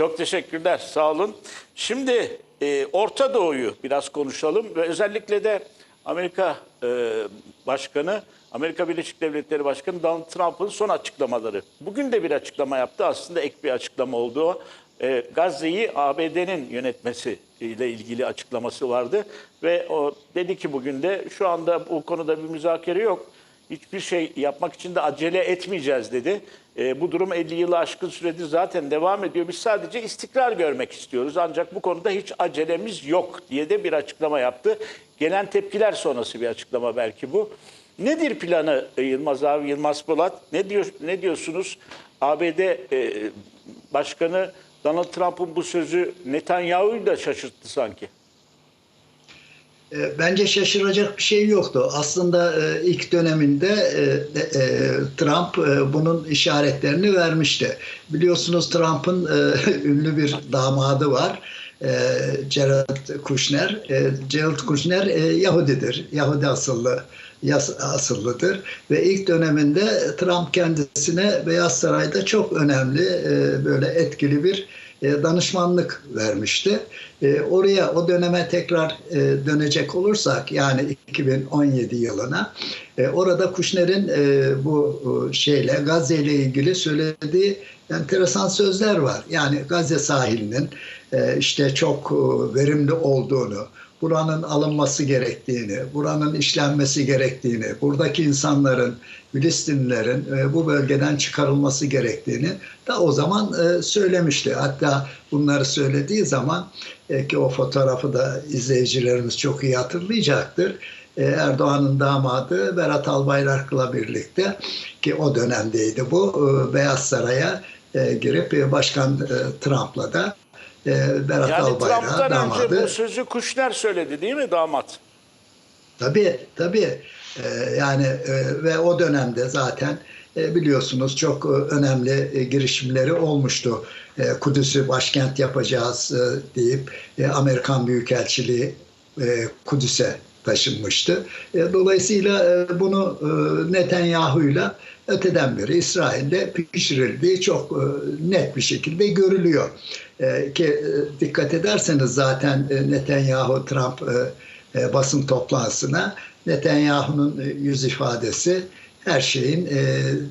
Çok teşekkürler, sağ olun. Şimdi e, Orta Doğu'yu biraz konuşalım ve özellikle de Amerika e, Başkanı, Amerika Birleşik Devletleri Başkanı Donald Trump'ın son açıklamaları. Bugün de bir açıklama yaptı, aslında ek bir açıklama oldu. E, Gazze'yi ABD'nin yönetmesi ile ilgili açıklaması vardı ve o dedi ki bugün de şu anda bu konuda bir müzakere yok. Hiçbir şey yapmak için de acele etmeyeceğiz dedi. E, bu durum 50 yılı aşkın süredir zaten devam ediyor. Biz sadece istikrar görmek istiyoruz. Ancak bu konuda hiç acelemiz yok diye de bir açıklama yaptı. Gelen tepkiler sonrası bir açıklama belki bu. Nedir planı e, Yılmaz abi, Yılmaz Polat? Ne diyor ne diyorsunuz? ABD e, Başkanı Donald Trump'ın bu sözü Netanyahu'yu da şaşırttı sanki. E, Bence şaşıracak bir şey yoktu. Aslında e, ilk döneminde e, Trump bunun işaretlerini vermişti. Biliyorsunuz Trump'ın ünlü bir damadı var. Jared Kushner. Jared Kushner Yahudidir. Yahudi asıllı asıllıdır ve ilk döneminde Trump kendisine Beyaz Saray'da çok önemli böyle etkili bir danışmanlık vermişti. E, oraya o döneme tekrar e, dönecek olursak yani 2017 yılına e, orada Kushner'in e, bu e, şeyle Gazze ile ilgili söylediği enteresan sözler var. Yani Gazze sahilinin e, işte çok e, verimli olduğunu, buranın alınması gerektiğini, buranın işlenmesi gerektiğini, buradaki insanların, Filistinlilerin e, bu bölgeden çıkarılması gerektiğini da o zaman e, söylemişti. Hatta bunları söylediği zaman e, ki o fotoğrafı da izleyicilerimiz çok iyi hatırlayacaktır. Erdoğan'ın damadı Berat Albayrak'la birlikte ki o dönemdeydi bu Beyaz Saray'a girip Başkan Trump'la da e, Berat Yani Albayrak Trump'tan damadı. önce bu sözü Kuşner söyledi değil mi damat? Tabii tabii. Ee, yani e, ve o dönemde zaten e, biliyorsunuz çok e, önemli e, girişimleri olmuştu. E, Kudüs'ü başkent yapacağız e, deyip e, Amerikan Büyükelçiliği e, Kudüs'e taşınmıştı. E, dolayısıyla e, bunu e, Netanyahu'yla öteden beri İsrail'de pişirildiği çok net bir şekilde görülüyor. Ki dikkat ederseniz zaten Netanyahu Trump basın toplantısına Netanyahu'nun yüz ifadesi her şeyin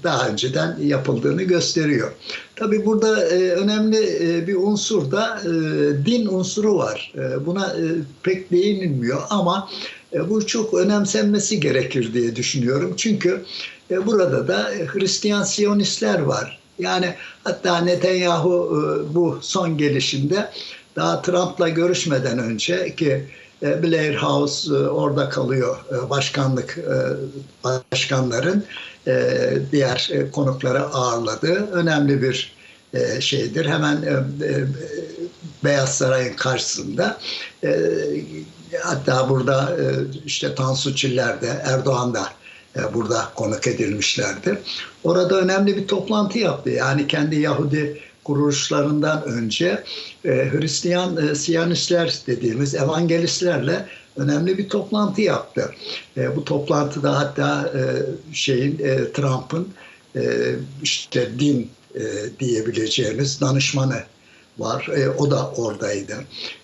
daha önceden yapıldığını gösteriyor. Tabii burada önemli bir unsur da din unsuru var. Buna pek değinilmiyor ama e, bu çok önemsenmesi gerekir diye düşünüyorum. Çünkü e, burada da Hristiyan Siyonistler var. Yani hatta Netanyahu e, bu son gelişinde daha Trump'la görüşmeden önce ki e, Blair House e, orada kalıyor e, başkanlık başkanların diğer konukları ağırladığı önemli bir şeydir. Hemen Beyaz Saray'ın karşısında hatta burada işte Tansu Çiller de Erdoğan da burada konuk edilmişlerdi. Orada önemli bir toplantı yaptı. Yani kendi Yahudi kuruluşlarından önce e, Hristiyan e, Siyanistler dediğimiz evangelistlerle önemli bir toplantı yaptı. E, bu toplantıda hatta e, şeyin e, Trump'ın e, işte din e, diyebileceğimiz danışmanı var. E, o da oradaydı.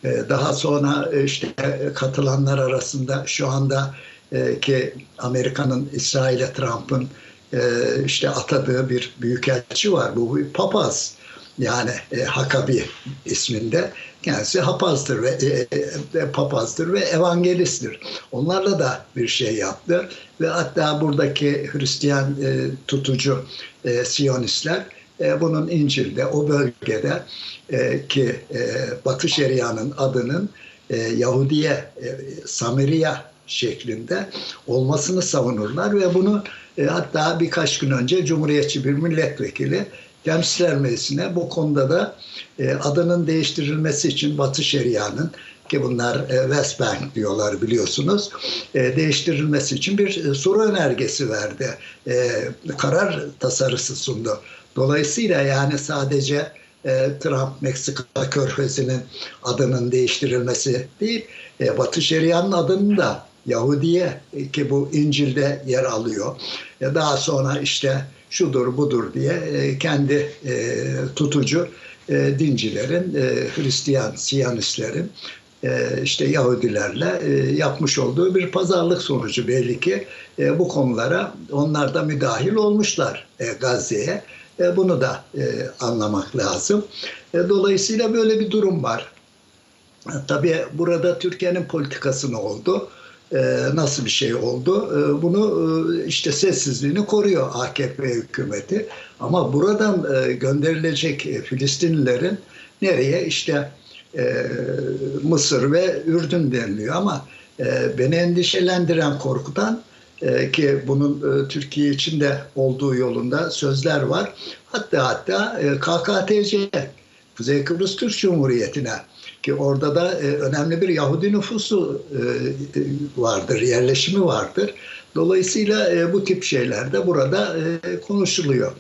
E, daha sonra e, işte katılanlar arasında şu anda e, ki Amerika'nın İsrail'e Trump'ın e, işte atadığı bir büyükelçi var. Bu bir papaz. Yani e, Hakabi isminde kendisi hapazdır ve e, e, papazdır ve evangelisttir. Onlarla da bir şey yaptı ve hatta buradaki Hristiyan e, tutucu e, Siyonistler e, bunun İncil'de o bölgede e, ki e, Batı Şeria'nın adının e, Yahudiye e, Samiriya şeklinde olmasını savunurlar ve bunu e, hatta birkaç gün önce Cumhuriyetçi bir milletvekili Temsiller Meclisi'ne bu konuda da e, adının değiştirilmesi için Batı Şeria'nın ki bunlar e, West Bank diyorlar biliyorsunuz e, değiştirilmesi için bir e, soru önergesi verdi. E, karar tasarısı sundu. Dolayısıyla yani sadece e, Trump Meksika Körfezi'nin adının değiştirilmesi değil, e, Batı Şeria'nın adını da Yahudiye e, ki bu İncil'de yer alıyor. E, daha sonra işte şudur budur diye e, kendi e, tutucu e, dincilerin, e, Hristiyan, Siyanistlerin e, işte Yahudilerle e, yapmış olduğu bir pazarlık sonucu belli ki bu konulara onlar da müdahil olmuşlar Gazze'ye. E, bunu da e, anlamak lazım. E, dolayısıyla böyle bir durum var. Tabii burada Türkiye'nin politikası ne oldu? Nasıl bir şey oldu? Bunu işte sessizliğini koruyor AKP hükümeti. Ama buradan gönderilecek e, Filistinlilerin nereye? İşte Mısır ve Ürdün deniliyor ama beni endişelendiren, korkutan e, ki bunun e, Türkiye için de olduğu yolunda sözler var. Hatta hatta e, KKTC, Kuzey Kıbrıs Türk Cumhuriyeti'ne ki orada da e, önemli bir Yahudi nüfusu e, e, vardır, yerleşimi vardır. Dolayısıyla e, bu tip şeyler de burada e, konuşuluyor.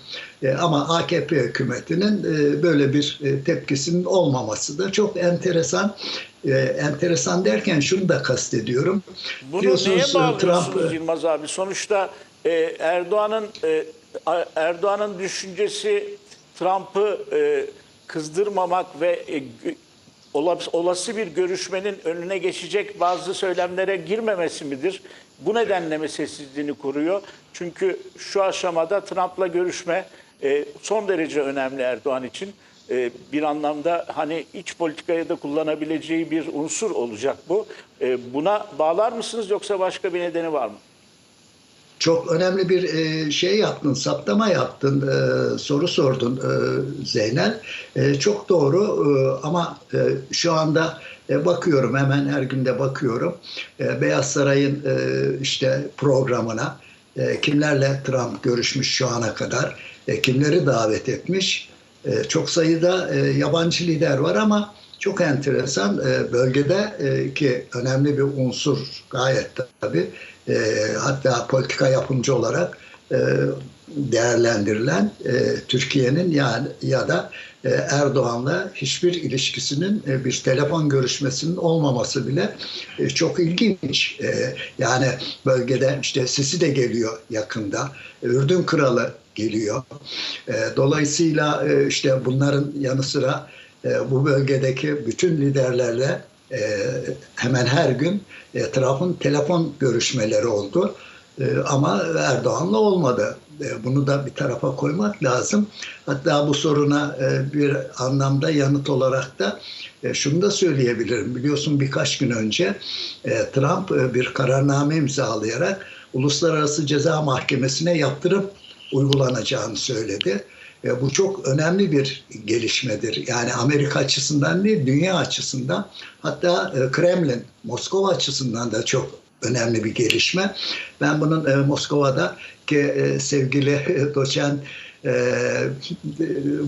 E, ama AKP hükümetinin e, böyle bir e, tepkisinin olmaması da çok enteresan. E, enteresan derken şunu da kastediyorum. Bunu Biliyorsunuz, neye e, bağlıyorsunuz Trump, e, Yılmaz abi? Sonuçta e, Erdoğan'ın e, Erdoğan'ın düşüncesi Trump'ı e, kızdırmamak ve e, olası bir görüşmenin önüne geçecek bazı söylemlere girmemesi midir? Bu nedenle mi sessizliğini koruyor? Çünkü şu aşamada Trump'la görüşme e, son derece önemli Erdoğan için. E, bir anlamda hani iç politikaya da kullanabileceği bir unsur olacak bu. Buna bağlar mısınız yoksa başka bir nedeni var mı? Çok önemli bir e, şey yaptın, saptama yaptın, e, soru sordun e, Zeynel. Çok doğru ama şu anda bakıyorum hemen her günde bakıyorum Beyaz Saray'ın işte programına kimlerle Trump görüşmüş şu ana kadar, kimleri davet etmiş. Çok sayıda yabancı lider var ama çok enteresan e, bölgede e, ki önemli bir unsur gayet tabii e, hatta politika yapımcı olarak değerlendirilen Türkiye'nin yani ya da Erdoğan'la hiçbir ilişkisinin bir telefon görüşmesinin olmaması bile çok ilginç. Yani bölgede işte Sisi de geliyor yakında. Ürdün Kralı geliyor. Dolayısıyla işte bunların yanı sıra e, bu bölgedeki bütün liderlerle e, hemen her gün etrafın telefon görüşmeleri oldu. E, ama Erdoğan'la olmadı. E, bunu da bir tarafa koymak lazım. Hatta bu soruna e, bir anlamda yanıt olarak da e, şunu da söyleyebilirim. Biliyorsun birkaç gün önce e, Trump e, bir kararname imzalayarak Uluslararası Ceza Mahkemesi'ne yaptırım uygulanacağını söyledi. E, bu çok önemli bir gelişmedir. Yani Amerika açısından değil, dünya açısından hatta e, Kremlin, Moskova açısından da çok önemli bir gelişme. Ben bunun e, Moskova'da ki e, sevgili doçent e,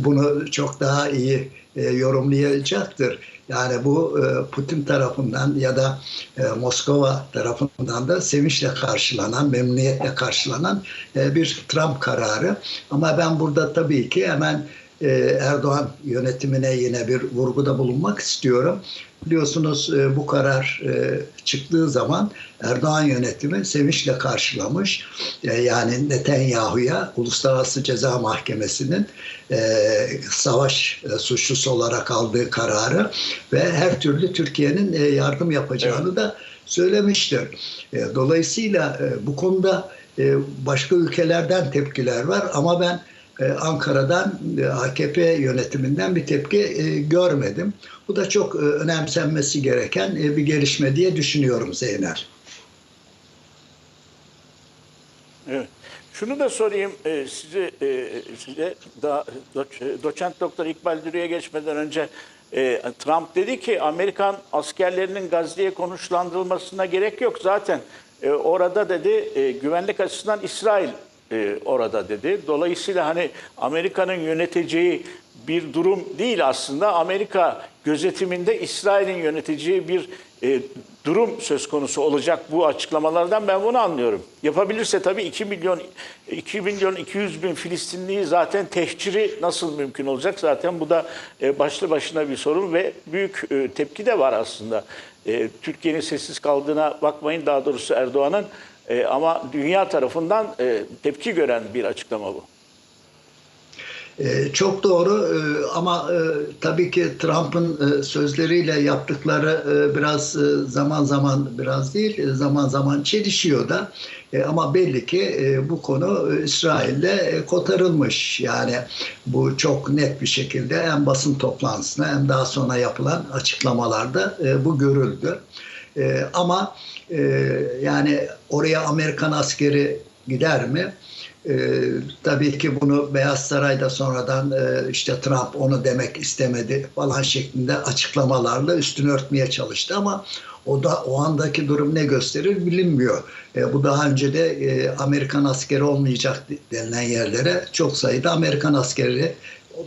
bunu çok daha iyi e, yorumlayacaktır. Yani bu e, Putin tarafından ya da e, Moskova tarafından da sevinçle karşılanan, memnuniyetle karşılanan bir Trump kararı. Ama ben burada tabii ki hemen Erdoğan yönetimine yine bir vurguda bulunmak istiyorum. Biliyorsunuz e, bu karar e, çıktığı zaman Erdoğan yönetimi sevinçle karşılamış. E, yani Netanyahu'ya Uluslararası Ceza Mahkemesi'nin e, savaş e, suçlusu olarak aldığı kararı ve her türlü Türkiye'nin e, yardım yapacağını da söylemiştir. E, dolayısıyla e, bu konuda e, başka ülkelerden tepkiler var ama ben Ankara'dan e, AKP yönetiminden bir tepki e, görmedim. Bu da çok e, önemsenmesi gereken e, bir gelişme diye düşünüyorum Zeynel. Evet. Şunu da sorayım e, size, e, size da, do- doçent doktor İkbal Dürü'ye geçmeden önce e, Trump dedi ki Amerikan askerlerinin Gazze'ye konuşlandırılmasına gerek yok zaten. E, orada dedi e, güvenlik açısından İsrail e, orada dedi. Dolayısıyla hani Amerika'nın yöneteceği bir durum değil aslında. Amerika gözetiminde İsrail'in yöneteceği bir e, durum söz konusu olacak bu açıklamalardan ben bunu anlıyorum. Yapabilirse tabii 2 milyon 2 milyon 200 bin Filistinliyi zaten tehciri nasıl mümkün olacak? Zaten bu da e, başlı başına bir sorun ve büyük e, tepki de var aslında. E, Türkiye'nin sessiz kaldığına bakmayın daha doğrusu Erdoğan'ın e, ama dünya tarafından e, tepki gören bir açıklama bu. E, çok doğru e, ama e, tabii ki Trump'ın sözleriyle yaptıkları biraz zaman zaman biraz değil zaman zaman çelişiyor da ama belli ki bu konu e, İsrail'le e, kotarılmış yani bu çok net bir şekilde hem basın toplantısında hem daha sonra yapılan açıklamalarda bu görüldü. E, ama e, yani oraya Amerikan askeri gider mi? Ee, tabii ki bunu Beyaz Saray'da sonradan e, işte Trump onu demek istemedi falan şeklinde açıklamalarla üstünü örtmeye çalıştı ama o da o andaki durum ne gösterir bilinmiyor. E, bu daha önce de e, Amerikan askeri olmayacak denilen yerlere çok sayıda Amerikan askeri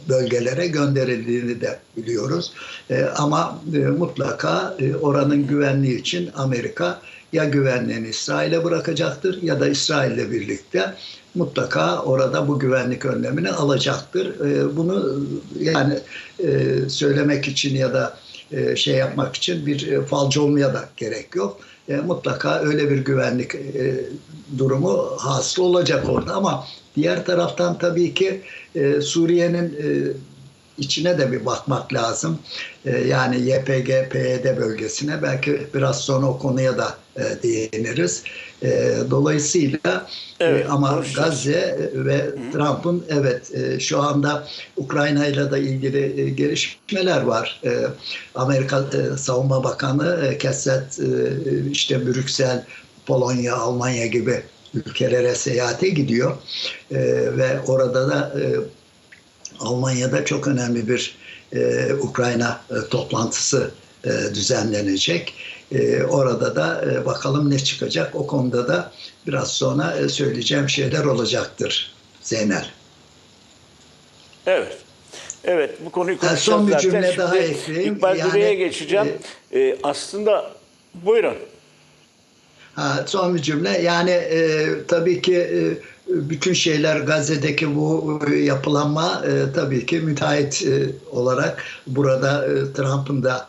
bölgelere gönderildiğini de biliyoruz. E, ama e, mutlaka e, oranın güvenliği için Amerika ya güvenliğini İsrail'e bırakacaktır ya da İsrail'le birlikte mutlaka orada bu güvenlik önlemini alacaktır. Bunu yani söylemek için ya da şey yapmak için bir e, falcı olmaya da gerek yok. Mutlaka öyle bir güvenlik durumu hasıl olacak orada ama diğer taraftan tabii ki e, Suriye'nin e, içine de bir bakmak lazım. E, yani YPG, PYD bölgesine belki biraz sonra o konuya da e, değiniriz. E, dolayısıyla Evet, e, ama konuşacağız. Gazze ve Trump'ın evet e, şu anda Ukrayna ile de ilgili e, gelişmeler var. E, Amerika e, Savunma Bakanı e, Kesset e, işte Brüksel, Polonya, Almanya gibi ülkelere seyahate gidiyor. E, ve orada da e, Almanya'da çok önemli bir e, Ukrayna e, toplantısı e, düzenlenecek. E, orada da e, bakalım ne çıkacak. O konuda da biraz sonra e, söyleyeceğim şeyler olacaktır Zeynel. Evet. Evet bu konuyu konuşacağız son bir zaten. cümle Şimdi daha ekleyeyim. İkbal Yani, geçeceğim. Ee, aslında buyurun. Ha, son bir cümle. Yani e, tabii ki e, bütün şeyler Gazze'deki bu e, yapılanma e, tabii ki müteahhit e, olarak burada e, Trump'ın da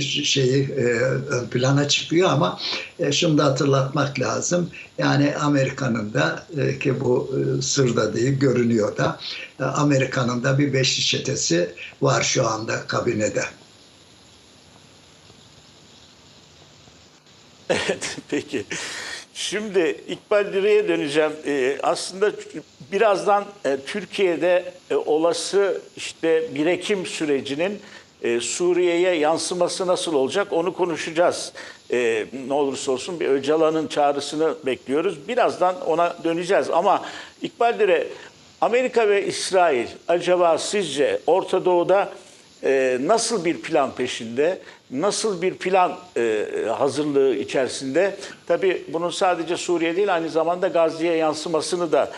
şeyi e, ön plana çıkıyor ama e, şunu da hatırlatmak lazım. Yani Amerika'nın da e, ki bu e, sır da değil görünüyor da e, Amerika'nın da bir beşli çetesi var şu anda kabinede. Evet peki. Şimdi İkbal Dire'ye döneceğim. Ee, aslında birazdan e, Türkiye'de e, olası işte birikim sürecinin e, Suriye'ye yansıması nasıl olacak onu konuşacağız. E, ne olursa olsun bir Öcalan'ın çağrısını bekliyoruz. Birazdan ona döneceğiz ama İkbal Dire Amerika ve İsrail acaba sizce Orta Doğu'da e, nasıl bir plan peşinde, nasıl bir plan e, hazırlığı içerisinde? Tabii bunun sadece Suriye değil aynı zamanda Gazze'ye yansımasını da